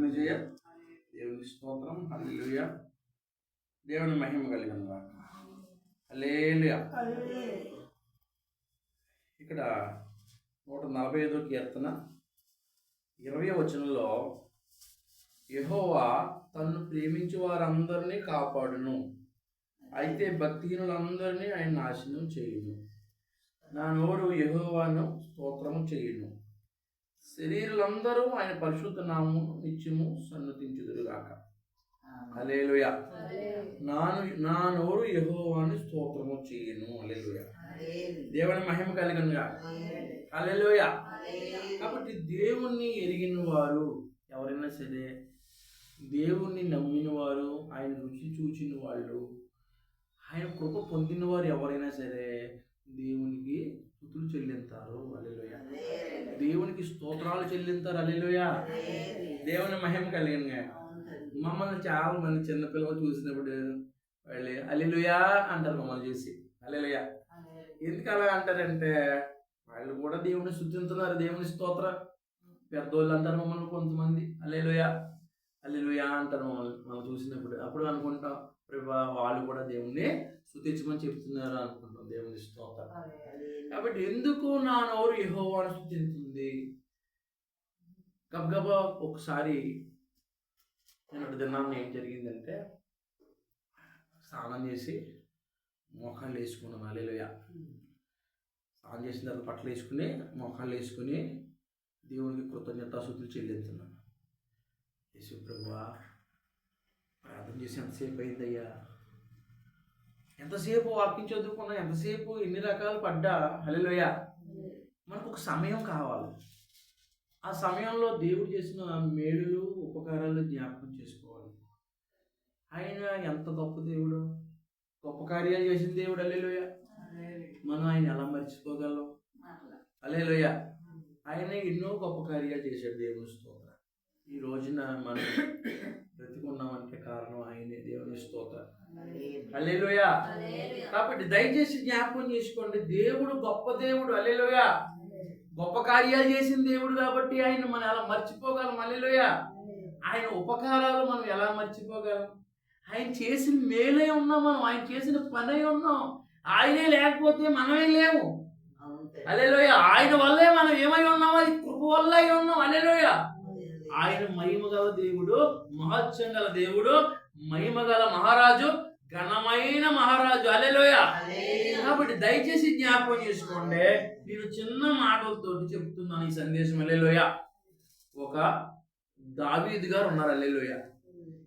ప్రార్థన చేయ. దేవుని స్తోత్రం. హల్లెలూయా. దేవుని మహిమ కలిగిన గాక ఇక్కడ నూట నలభై ఐదో కీర్తన ఇరవై వచనంలో యహోవా తన్ను ప్రేమించి వారందరినీ కాపాడును. అయితే భక్తిహీనులందరినీ ఆయన నాశనం చేయును. నా నోరు యహోవాను స్తోత్రము చేయును. శరీరులందరూ ఆయన పరిశుద్ధ నామము నిత్యము సన్నతించుదురుగాక. అలేలుయ నాను నా నోరు యెహోవాను స్తోత్రము చేయును. అలేలుయ దేవుని మహిమ కలిగనుగా. అలేలుయ కాబట్టి దేవుణ్ణి ఎరిగిన వారు ఎవరైనా సరే దేవుణ్ణి నమ్మిన వారు ఆయన రుచి చూచిన వాళ్ళు ఆయన కృప పొందిన వారు ఎవరైనా సరే దేవునికి స్థుతులు చెల్లింతారు. అల్లెలోయ దేవునికి స్తోత్రాలు చెల్లింతారు. అల్లెలోయ దేవుని మహిమ కలిగిన మమ్మల్ని చాలా మంది చిన్నపిల్లలు చూసినప్పుడు వాళ్ళు అల్లెలుయా అంటారు మమ్మల్ని చూసి. అల్లెలుయా ఎందుకు అలా అంటారంటే వాళ్ళు కూడా దేవుని స్థుతింతున్నారు. దేవుని స్తోత్ర. పెద్దోళ్ళు అంటారు మమ్మల్ని కొంతమంది. అల్లెలుయా అల్లెలుయా అంటారు మమ్మల్ని. మనం చూసినప్పుడు. అప్పుడు అనుకుంటాం. వాళ్ళు కూడా దేవుణ్ణి స్థుతించమని చెప్తున్నారు అనుకుంటాం దేవుని స్తోత్ర. కాబట్టి ఎందుకు నా నోరు యెహోవాను స్థుతింతుంది గబగబా ఒకసారి నేను దినాన్ని ఏం జరిగిందంటే స్నానం చేసి మోకాళ్ళు వేసుకున్నాను. అలేలుయ స్నానం చేసిన తర్వాత బట్టలు వేసుకుని మోకాళ్ళు వేసుకుని దేవునికి కృతజ్ఞతాశుద్ధులు చెల్లించున్నాను. యేసు ప్రభువా ప్రార్థన చేసి ఎంతసేపు అయిందయ్యా? ఎంతసేపు వాక్యం చదువుకున్నా ఎంతసేపు ఎన్ని రకాలు పడ్డా? హలోయ మనకు ఒక సమయం కావాలి. ఆ సమయంలో దేవుడు చేసిన మేలులు ఉపకారాలు జ్ఞాపకం చేసుకోవాలి. ఆయన ఎంత గొప్ప దేవుడు? గొప్ప కార్యాలు చేసిన దేవుడు అల్లెలోయ మనం ఆయన ఎలా మర్చిపోగలం? అలేలోయ ఆయన ఎన్నో గొప్ప కార్యాలు చేశాడు దేవుని స్తోత్ర. ఈ రోజున మనం బ్రతికున్నామంటే కారణం ఆయనే దేవుని స్తోత్ర. అల్లెలోయ కాబట్టి దయచేసి జ్ఞాపకం చేసుకోండి దేవుడు గొప్ప దేవుడు. అల్లెలోయ గొప్ప కార్యాలు చేసిన దేవుడు కాబట్టి ఆయన మనం ఎలా మర్చిపోగలం? అల్లెలోయ ఆయన ఉపకారాలు మనం ఎలా మర్చిపోగలం? ఆయన చేసిన మేలే ఉన్నాం మనం ఆయన చేసిన పనే ఉన్నాం. ఆయనే లేకపోతే మనమే లేవు అల్లెలోయ ఆయన వల్లే మనం ఏమై ఉన్నాం? అది కృప వల్ల అయి ఉన్నాం. అల్లెలోయ ఆయన మహిమ గల దేవుడు మహత్యం గల దేవుడు మహిమ గల మహారాజు ఘనమైన మహారాజు. అలెలోయ కాబట్టి దయచేసి జ్ఞాపకం చేసుకోండి. నేను చిన్న మాటలతో చెప్తున్నాను ఈ సందేశం. అల్లెలోయ ఒక దావీద్ గారు ఉన్నారు. అల్లెలోయ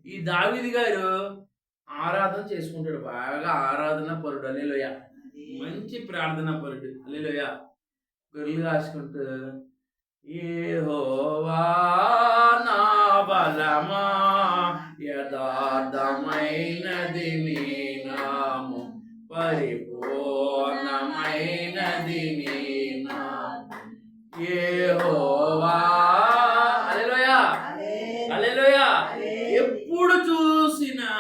ఈ దావీద్ గారు ఆరాధన చేసుకుంటాడు. బాగా ఆరాధన పరుడు. అల్లెలోయ మంచి ప్రార్థన పరుడు. అల్లెలోయ గొర్రెలు కాసుకుంటూ యెహోవా నా బలమా యథార్థమైనది నాము పరిపూర్ణమైనది నీ నాము. యెహోవా హల్లెలూయా హల్లెలూయా ఎప్పుడు చూసినా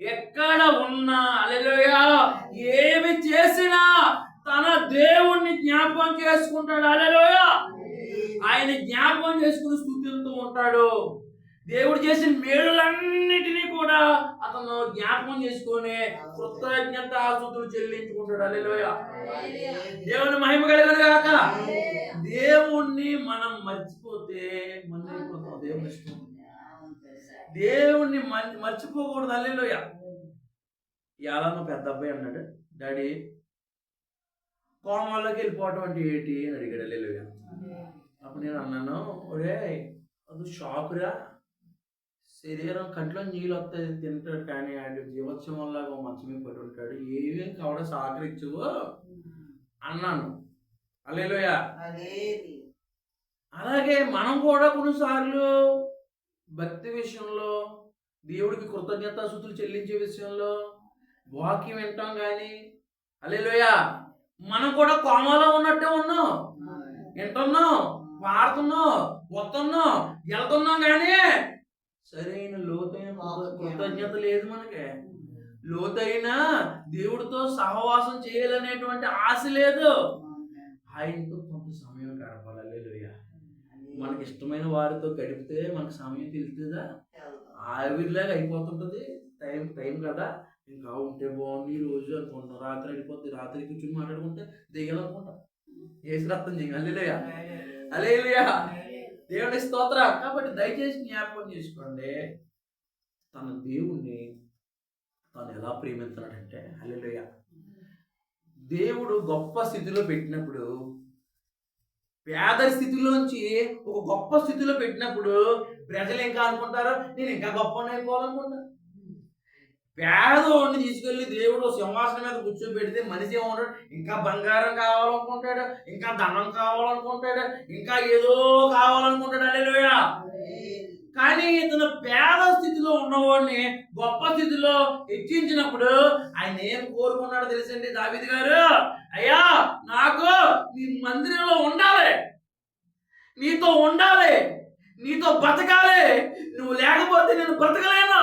ఎక్కడ ఉన్నా ఏమి చేసినా తన దేవుణ్ణి జ్ఞాపకం చేసుకుంటాడు. ఆయన చేసుకుని స్థుతిస్తూ ఉంటాడు. దేవుడు చేసిన మేలులన్నిటినీ కూడా అతను జ్ఞాపకం చేసుకొని కృతజ్ఞత ఆస్తుతులు చెల్లించుకుంటాడు. అల్లెలోయ దేవుని మహిమ కలిగిన కాక దేవుణ్ణి మనం మర్చిపోతే మన దేవుని ఇష్టం దేవుణ్ణి మర్చిపోకూడదు. అల్లెలోయ ఇవాళ పెద్ద అబ్బాయి అన్నాడు డాడీ కోమాలోకి వెళ్ళిపోవటం అంటే ఏంటి? అని అడిగాడు. అల్లెలోయ అప్పుడు నేను అన్నాను ఒరే అది షాకురా. శరీరం కంట్లో నీళ్ళు వస్తాయి తింటాడు కానీ ఆయన జీవోత్సవంలాగా మంచమే పడి ఉంటాడు. ఏమేం కావడం సహకరించవు. అన్నాను. అల్లెలోయ. అలాగే మనం కూడా కొన్నిసార్లు భక్తి విషయంలో దేవుడికి కృతజ్ఞతాశుతులు చెల్లించే విషయంలో వాక్యం వింటాం కానీ అల్లెలోయ మనం కూడా కోమలో ఉన్నట్టే ఉన్నాం. వింటున్నాం. పాడుతున్నాం వస్తున్నాం వెళ్తున్నాం కానీ సరైన లోతైన కృత- కృతజ్ఞత లేదు మనకి. లోతైన దేవుడితో సహవాసం చేయాలనేటువంటి ఆశ లేదు. ఆయనతో కొంత సమయం గడపాలి. మనకి ఇష్టమైన వారితో గడిపితే మనకు సమయం తెలుస్తుందా? ఆవిరిలాగా అయిపోతుంటది. టైం టైం కదా. ఇంకా ఉంటే బాగుంది. ఈ రోజు అనుకుంటాం రాత్రి అయిపోద్ది. రాత్రి కూర్చొని మాట్లాడుకుంటే దిగాలనుకుంటాం ఏసు రక్తం చేయాలి అలేలుయా దేవుని స్తోత్ర. కాబట్టి దయచేసి జ్ఞాపకం చేసుకోండి. తన దేవుణ్ణి తను ఎలా ప్రేమిస్తున్నాడంటే హల్లెలూయా. దేవుడు గొప్ప స్థితిలో పెట్టినప్పుడు పేద స్థితిలోంచి ఒక గొప్ప స్థితిలో పెట్టినప్పుడు ప్రజలు ఇంకా అనుకుంటారు నేను ఇంకా గొప్ప అయిపోవాలనుకుంటా పేదోడిని తీసుకెళ్ళి దేవుడు సింహాసనం మీద కూర్చోబెడితే మనిషి ఏమంటాడు ఇంకా బంగారం కావాలనుకుంటాడు ఇంకా ధనం కావాలనుకుంటాడు ఇంకా ఏదో కావాలనుకుంటాడు. అల్లెలుయా కానీ ఇతను పేద స్థితిలో ఉన్నవాడిని గొప్ప స్థితిలో హెచ్చించినప్పుడు ఆయన ఏం కోరుకున్నాడో తెలుసండి దావిది గారు? అయ్యా నాకు నీ మందిరంలో ఉండాలి. నీతో ఉండాలి. నీతో బతకాలి. నువ్వు లేకపోతే నేను బ్రతకలేను.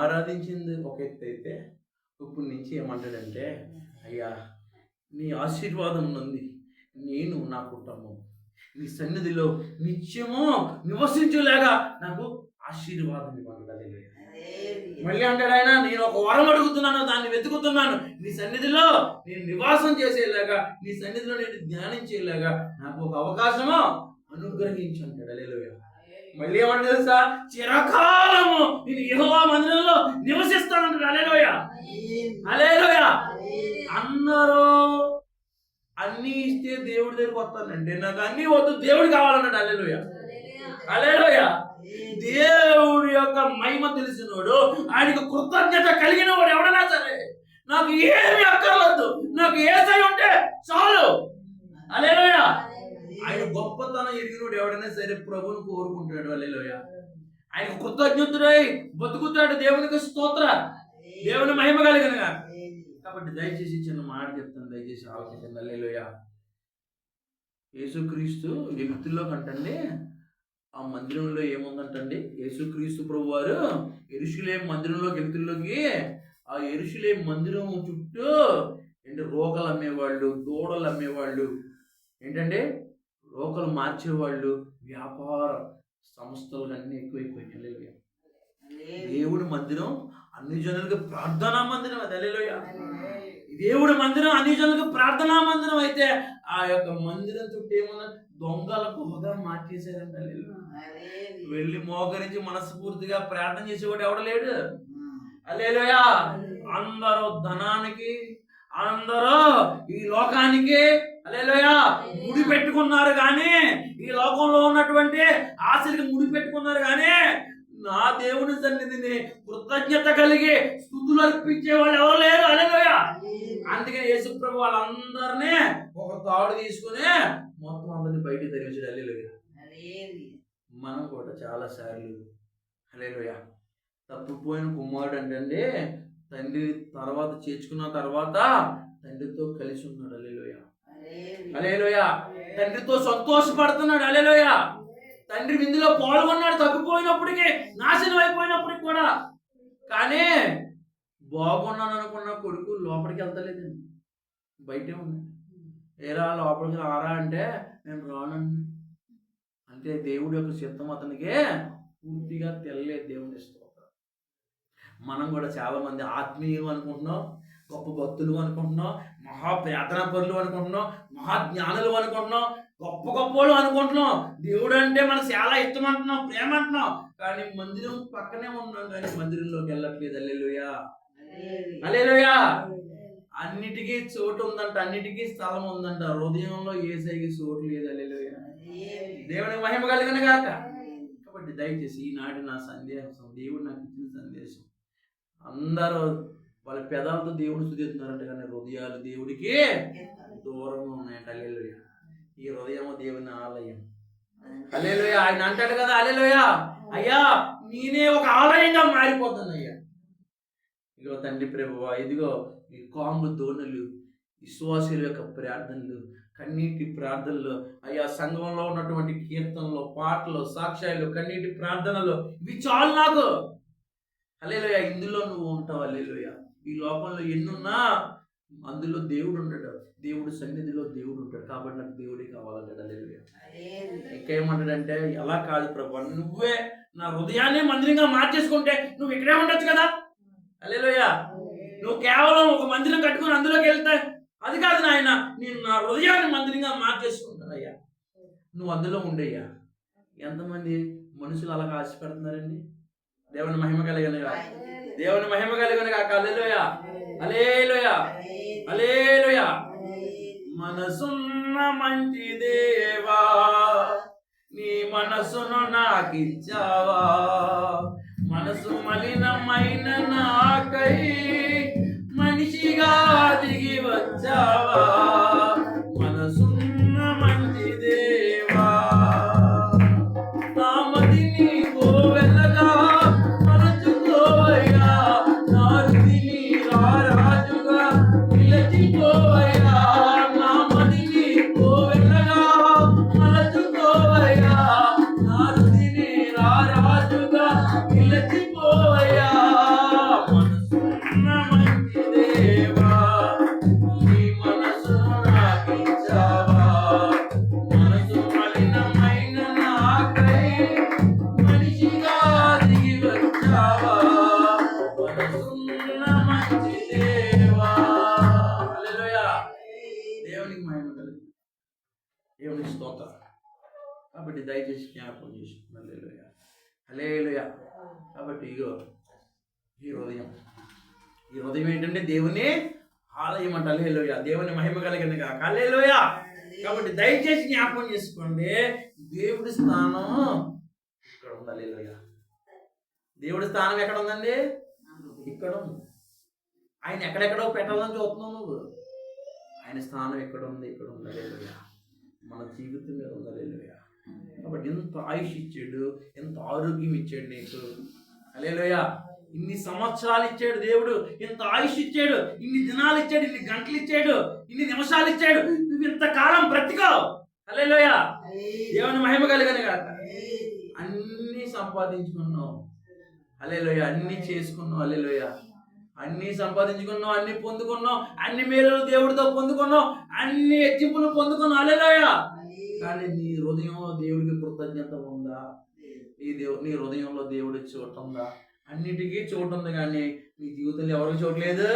ఆరాధించింది ఒక ఎత్తు అయితే ఇప్పుడు నుంచి ఏమంటాడంటే అయ్యా నీ ఆశీర్వాదం ఉంది. నేను నా కుటుంబం. నీ సన్నిధిలో నిత్యము నివసించులేగా నాకు ఆశీర్వాదం ఇవ్వండి మళ్ళీ అంటాడు ఆయన నేను ఒక వరం అడుగుతున్నాను దాన్ని వెతుకుతున్నాను. నీ సన్నిధిలో నేను నివాసం చేసేలాగా నీ సన్నిధిలో నేను ధ్యానించేలాగా నాకు ఒక అవకాశము అనుగ్రహించు అంటాడు. అలేలుయ మళ్ళీ ఏమంటే తెలుసా? చిరకాలము నేను యహోవా మందిరంలో నివసిస్తానంటాడు అలేలోయ అలేలోయ అందరూ అన్ని ఇస్తే దేవుడి దగ్గరికి వస్తానండి. నాకు అన్ని వద్దు దేవుడు కావాలన్నాడు అలేలోయ అలేలోయ దేవుడి యొక్క మహిమ తెలిసినోడు ఆయనకు కృతజ్ఞత కలిగిన వాడు ఎవడైనా సరే నాకు ఏమి అక్కర్లేదు. నాకు ఏసై ఉంటే చాలు. అలేలోయా ఆయన గొప్పతనం ఎరిగినోడు ఎవడైనా సరే ప్రభుని కోరుకుంటాడు అలేలోయ ఆయన కృతజ్ఞతుడై బతుకుతాడు దేవునికి స్తోత్ర. దేవుని మహిమ కలిగిన కాబట్టి దయచేసి చిన్న మాట చెప్తాను దయచేసి ఆలోచించండి అల్లేలోయ యేసుక్రీస్తు వ్యక్తుల్లో కంటండి ఆ మందిరంలో ఏముందంటండి? యేసుక్రీస్తు ప్రభు వారు ఎరుషులేం మందిరంలోకి వ్యక్తుల్లోకి ఆ ఎరుషులేం మందిరం చుట్టూ ఏంటి రోకలు అమ్మేవాళ్ళు దూడలు అమ్మేవాళ్ళు. ఏంటంటే రోకలు మార్చేవాళ్ళు వ్యాపార సంస్థలు అన్నీ ఎక్కువైపోయినాయి. హల్లెలూయా. దేవుడి మందిరం అన్ని జనులకు ప్రార్థనా మందిరం అది. హల్లెలూయ. దేవుడి మందిరం అన్ని జనులకు ప్రార్థనా మందిరం అయితే ఆ యొక్క మందిరం చుట్టూ ఏమన్నా దొంగలకు హోదా మార్చేశారంట. వెళ్ళి మోకరించి మనస్ఫూర్తిగా ప్రార్థన చేసేవాడు ఎవడ లేడు? అల్లేలోయా అందరూ ధనానికి అందరూ ఈ లోకానికి అల్లేలోయా ముడి పెట్టుకున్నారు కానీ ఈ లోకంలో ఉన్నటువంటి ఆశలకి ముడి పెట్టుకున్నారు కానీ నా దేవుని సన్నిధిని కృతజ్ఞత కలిగి స్థుతులు అర్పించే వాళ్ళు ఎవరు లేరు. అల్లేలోయా అందుకని యేసుప్రభు వాళ్ళందరినీ ఒక తాడు తీసుకుని మొత్తం అందరిని బయటికి తరిగించాడు అల్లేలోయా మనం కూడా చాలా సార్లు హలేలోయ తప్పిపోయిన కుమారుడు అంటే తండ్రి తర్వాత చేర్చుకున్న తర్వాత తండ్రితో కలిసి ఉన్నాడు. అలేలోయ అలేలోయ తండ్రితో సంతోషపడుతున్నాడు. అలేలోయ తండ్రి విందులో పాల్గొన్నాడు తప్పిపోయినప్పటికీ నాశనం అయిపోయినప్పటికి కూడా. కానీ బాగున్నాను అనుకున్న కొడుకు లోపలికి వెళ్తలేదండి. బయటే ఉంది. ఏరా లోపలికి రారా అంటే నేను రానండి. అంటే దేవుడి యొక్క చిత్తం అతనికి పూర్తిగా తెలియలేదు దేవుని స్తోత్రం మనం కూడా చాలా మంది ఆత్మీయులు అనుకుంటున్నాం గొప్ప భక్తులు అనుకుంటున్నాం మహా ప్రార్థనా పరులు అనుకుంటున్నాం మహా జ్ఞానులు అనుకుంటున్నాం గొప్ప గొప్పలు అనుకుంటున్నాం. దేవుడు అంటే మనకు చాలా ఇష్టం అంటున్నాం ప్రేమ అంటున్నాం కానీ మందిరం పక్కనే ఉన్నాం కానీ మందిరంలోకి వెళ్ళట్లేదు. అల్లెలుయా అల్లెలుయా అన్నిటికీ చోటు ఉందంట అన్నిటికీ స్థలం ఉందంట. హృదయంలో ఏసైకి చోటు లేదు. అల్లెలుయా దేవుని మహిమ కలిగిన గాక. కాబట్టి దయచేసి ఈనాటి నా సందేశం దేవుడు నాకు ఇచ్చిన సందేశం అందరూ వాళ్ళ పెదాలతో దేవుడు స్థుతిస్తున్నారంట కానీ హృదయాలు దేవుడికి దూరంగా ఉన్నాయంట అల్లెలుయ ఈ హృదయం దేవుని ఆలయం. అల్లెలుయ ఆయన అంటాడు కదా అల్లెలుయ అయ్యా నేనే ఒక ఆలయంగా మారిపోతాను అయ్యా ఇదిగో తండ్రి ప్రభువా ఇదిగో ఈ కాంగు దోణులు విశ్వాసుల యొక్క ప్రార్థనలు కన్నీటి ప్రార్థనలు. అయ్యా సంఘంలో ఉన్నటువంటి కీర్తనలు పాటలు సాక్ష్యాలు కన్నీటి ప్రార్థనలు ఇవి చాలు నాకు. అలేలోయ ఇందులో నువ్వు ఉంటావు అలేలోయ ఈ లోకంలో ఎన్నున్నా అందులో దేవుడు ఉంటాడు. దేవుడు సన్నిధిలో దేవుడు ఉంటాడు. కాబట్టి నాకు దేవుడే కావాలంటాడు అలేలోయ ఇంకేమంటాడంటే ఎలా కాదు ప్రభు నువ్వే నా హృదయాన్ని మందిరంగా మార్చేసుకుంటే నువ్వు ఇక్కడే ఉండొచ్చు కదా? అలేలోయ నువ్వు కేవలం ఒక మందిరం కట్టుకుని అందులోకి వెళ్తే అది కాదు నాయన నేను నా హృదయాన్ని మందిరంగా మార్చేసుకుంటానయ్యా నువ్వు అందులో ఉండయ్యా ఎంతమంది మనుషులు అలా ఆశపెడుతున్నారండి? దేవుని మహిమ కలిగిన దేవుని మహిమ కలిగిన కాక అలేలోయ అలేలోయ అలేలోయ మనసున్న మంచి దేవా నీ మనసును నాకిచ్చావా? మనసు మలినమైన నాకై మనిషిగా దిగి వచ్చావా? మనసున్న మంచి దేవా దేవునికి మహిమ కలిగింది దేవుని స్తోత్రం. కాబట్టి దయచేసి జ్ఞాపకం చేసుకుని కాబట్టి ఇగో ఈ హృదయం. ఈ హృదయం ఏంటంటే దేవుని ఆలయం అంట. హల్లెలూయ. దేవుని మహిమ కలిగింది కాక. హల్లెలూయ. కాబట్టి దయచేసి జ్ఞాపకం చేసుకోండి. దేవుడి స్థానం ఇక్కడ ఉంది. హల్లెలూయ. దేవుడి స్థానం ఎక్కడ ఉందండి? ఇక్కడ ఉంది. ఆయన ఎక్కడెక్కడో పెట్టాలని చూస్తున్నావు నువ్వు? ఆయన స్థానం ఎక్కడ ఉంది ఇక్కడ ఉంది. మన జీవితం మీద ఉంది కాబట్టి ఎంత ఆయుష్ ఇచ్చాడు ఎంత ఆరోగ్యం ఇచ్చాడు నీకు? హల్లెలూయ. ఇన్ని సంవత్సరాలు ఇచ్చాడు దేవుడు ఇంత ఆయుష్ ఇచ్చాడు ఇన్ని దినాలు ఇచ్చాడు ఇన్ని గంటలు ఇచ్చాడు ఇన్ని నిమిషాలు ఇచ్చాడు. నువ్వు ఇంత కాలం బ్రతికావు హల్లెలూయ. దేవుని మహిమ కలిగను కాక అన్ని సంపాదించుకున్నావు. అల్లెలోయ అన్ని చేసుకున్నావు అల్లెలోయ అన్ని సంపాదించుకున్నావు అన్ని పొందుకున్నావు అన్ని మేలు దేవుడితో పొందుకున్నావు అన్ని హెచ్చింపులు పొందుకున్నావు అల్లెలోయ కానీ నీ హృదయంలో దేవుడికి కృతజ్ఞత ఉందా? నీ దేవు నీ హృదయంలో దేవుడి చూడటం ఉందా? అన్నిటికీ చోటు ఉంది కానీ నీ జీవితంలో ఎవరికి చోటు లేదు?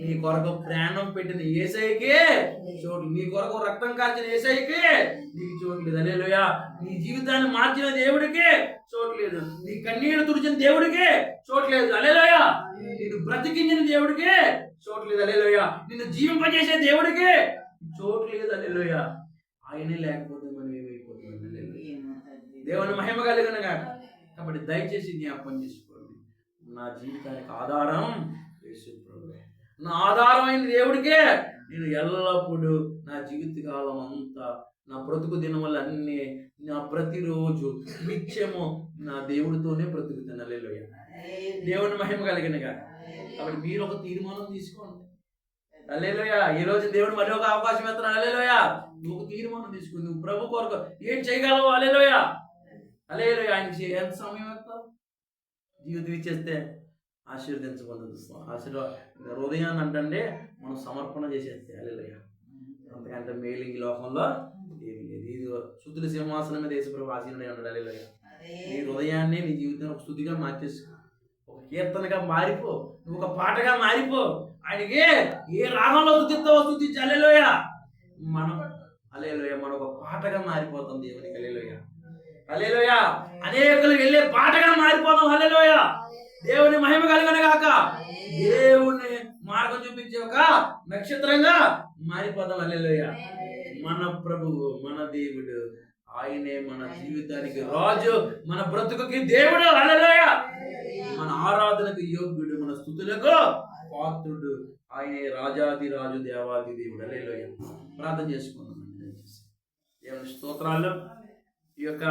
నీ కొరకు ప్రాణం పెట్టిన ఏసైకి చోటు. నీ కొరకు రక్తం కాల్చిన ఏసైకి నీకు చోటు లేదు. అలేలుయా నీ జీవితాన్ని మార్చిన దేవుడికి చోటు లేదు. నీ కన్నీరు తుడిచిన దేవుడికి చోటు లేదు. అలేలోయ నిన్ను బ్రతికించిన దేవుడికి చోటు లేదు. అలేలోయ నిన్ను జీవింపజేసే దేవుడికి చోటు లేదు. అలేలోయ ఆయనే లేకపోతే మనం ఏమైపోతుంది. దేవుని మహిమ కలిగిన కాబట్టి దయచేసి జ్ఞాపకం చేసుకోండి నా జీవితానికి ఆధారం యేసు ప్రభువే. నా ఆధారమైన దేవుడికే నేను ఎల్లప్పుడూ నా జీవిత కాలం అంతా నా బ్రతుకు దినములన్నీ నా ప్రతిరోజు నిత్యము నా దేవుడితోనే బ్రతుకుతాను అల్లెలోయ దేవుని మహిమ కలిగినగా. కాబట్టి మీరు ఒక తీర్మానం తీసుకోండి. అల్లేలోయ ఈ రోజు దేవుడు మరి ఒక అవకాశం ఇస్తున్నాడు. అల్లేలోయ నువ్వు ఒక తీర్మానం తీసుకుని నువ్వు ప్రభు కొరకు ఏం చేయగలవు? అల్లేలోయ అల్లేలోయ ఆయన ఎంత సమయం ఇస్తావు? జీవితం ఇచ్చేస్తే ఆశీర్వదించబడదు ఆశీర్వా హృదయాన్ని అంటే మనం సమర్పణ చేసేస్తే. అల్లేలోయ అంతకంటే మేలు ఈ లోకంలో ఏమి లేదు. ఇది శుద్ధుల సింహాసనం మీద యేసుప్రభు ఆశీనుడే ఉన్నాడు. అల్లేలోయ నీ హృదయాన్ని నీ జీవితాన్ని ఒక స్థుతిగా మార్చేసుకో ఒక కీర్తనగా మారిపో. నువ్వు ఒక పాటగా మారిపో. ఆయనకి ఏ రాగంలో స్థుతిస్తావో స్థుతించి. అల్లెలోయ మనం అలేలోయ మనం ఒక పాటగా మారిపోతాం దేవునికి. అలేలోయ అలేలోయ అనేకులు వెళ్ళే పాటగా మారిపోదాం హలేలోయ దేవుని మహిమ కలిగిన గాక. దేవుని మార్గం చూపించే ఒక నక్షత్రంగా మారిపోదాం హలేలోయ మన ప్రభువు మన దేవుడు ఆయనే మన జీవితానికి రాజు మన బ్రతుకుకి దేవుడు హలేలోయ మన ఆరాధనకు యోగ్యుడు మన స్థుతులకు పాత్రుడు ఆయనే రాజాది రాజు దేవాది దేవుడు హలేలోయ ప్రార్థన చేసుకుందాం దేవుని స్తోత్రాలు. ఈ యొక్క